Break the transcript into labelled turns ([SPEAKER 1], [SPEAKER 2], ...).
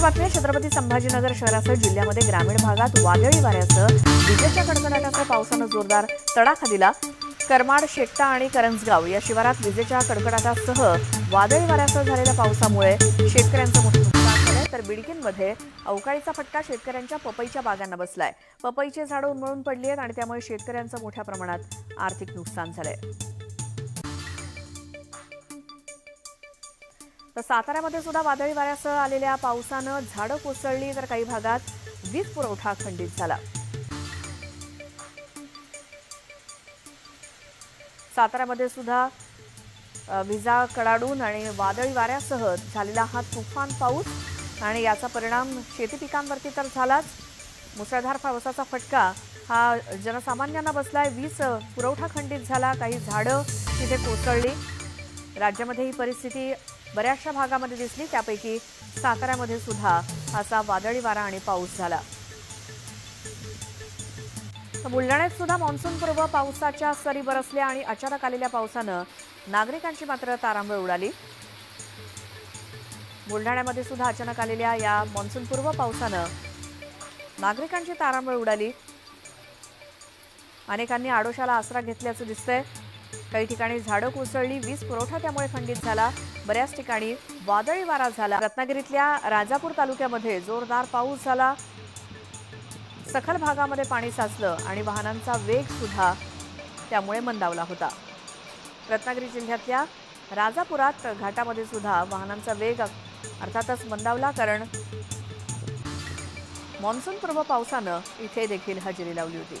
[SPEAKER 1] बातमी छत्रपती संभाजीनगर शहरासह जिल्ह्यामध्ये ग्रामीण भागात वादळी वाऱ्यासह विजेच्या कडकडाटासह पावसानं जोरदार तडाखा दिला. करमाड शेकटा आणि करंजगाव या शिवारात विजेच्या कडकडाटासह वादळी वाऱ्यासह झालेल्या पावसामुळे शेतकऱ्यांचं मोठं नुकसान झालंय. तर बिडकीनमध्ये अवकाळीचा फटका शेतकऱ्यांच्या पपईच्या बागांना बसलाय. पपईचे झाडं उन्मळून पडली आहेत आणि त्यामुळे शेतकऱ्यांचं मोठ्या प्रमाणात आर्थिक नुकसान झालंय. तर साताऱ्यामध्ये सुद्धा वादळी वाऱ्यासह आलेल्या पावसानं झाडं कोसळली तर काही भागात वीज पुरवठा खंडित झाला. साताऱ्यामध्ये सुद्धा विजा कडाडून आणि वादळी वाऱ्यासह झालेला हा तुफान पाऊस आणि याचा परिणाम शेती पिकांवरती तर झालाच. मुसळधार पावसाचा फटका हा जनसामान्यांना बसलाय. वीज पुरवठा खंडित झाला काही झाडं तिथे कोसळली. राज्यामध्ये ही परिस्थिती बऱ्याचशा भागामध्ये दिसली. त्यापैकी साताऱ्यामध्ये सुद्धा असा वादळी वारा आणि पाऊस झाला. तर बुलढाण्यात सुद्धा मान्सूनपूर्व पावसाच्या सरी बरसल्या आणि अचानक आलेल्या पावसानं नागरिकांची मात्र तारांबळ उडाली. बुलढाण्यामध्ये सुद्धा अचानक आलेल्या या मान्सूनपूर्व पावसानं नागरिकांची तारांबळ उडाली. अनेकांनी आडोशाला आसरा घेतल्याचं दिसतंय. काही ठिकाणी झाडं कोसळली वीज पुरवठा त्यामुळे खंडित झाला. बऱ्याच ठिकाणी वादळी वारा झाला. रत्नागिरीतल्या राजापूर तालुक्यामध्ये जोरदार पाऊस झाला. सखल भागामध्ये पाणी साचलं आणि वाहनांचा वेग सुद्धा त्यामुळे मंदावला होता. रत्नागिरी जिल्ह्यातल्या राजापुरात घाटामध्ये सुद्धा वाहनांचा वेग अर्थातच मंदावला कारण मान्सूनपूर्व पावसानं इथे देखील हजेरी लावली होती.